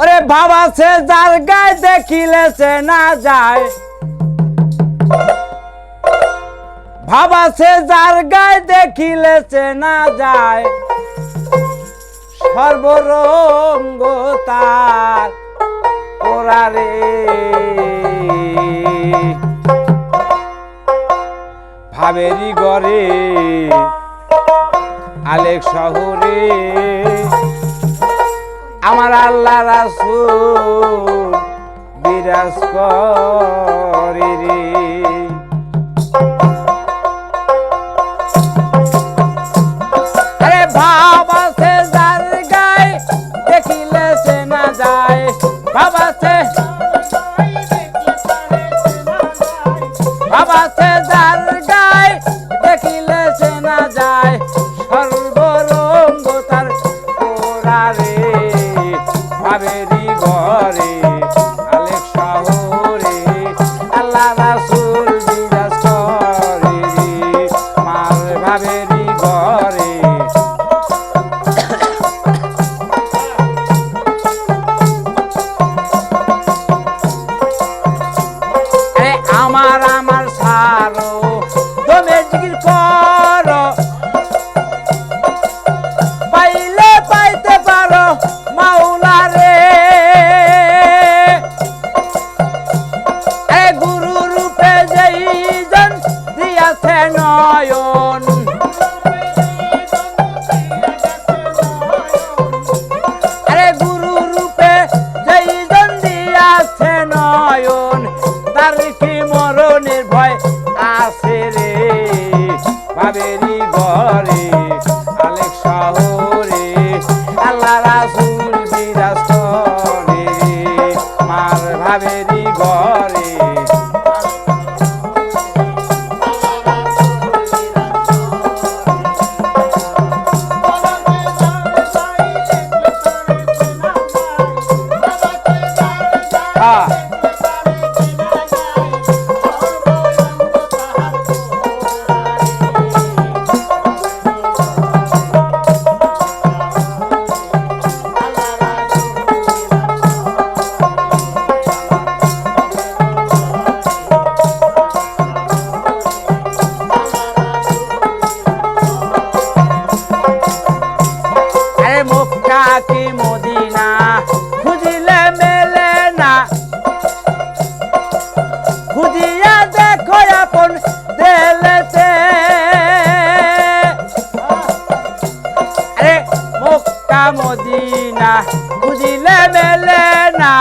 ওরে বাবা, সে যার গায়ে দেখিলে সে না যায়। বাবা, সে যার গায়ে দেখিলে সে না যায়। সর্বরঙ্গ তার ওরারে ভাবেরি গরে আলেক শহরে আমার আল্লাহ রাসু বিরাজ করি রে। আরে দেখিলে সে মার ভাবেরি ঘরে। আল্লাহ মদিনা খুঁজিলে মেলে না।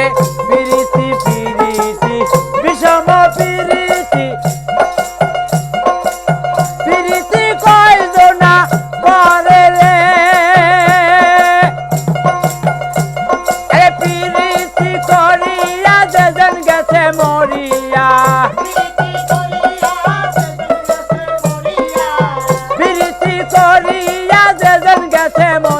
আরে পিরিতি পিরিতি, বিষম পিরিতি। পিরিতি কয় জোনা করে রে। এ পিরিতি করিয়া যেজন গেছে মরিয়া। পিরিতি করিয়া যেজন গেছে মরিয়া।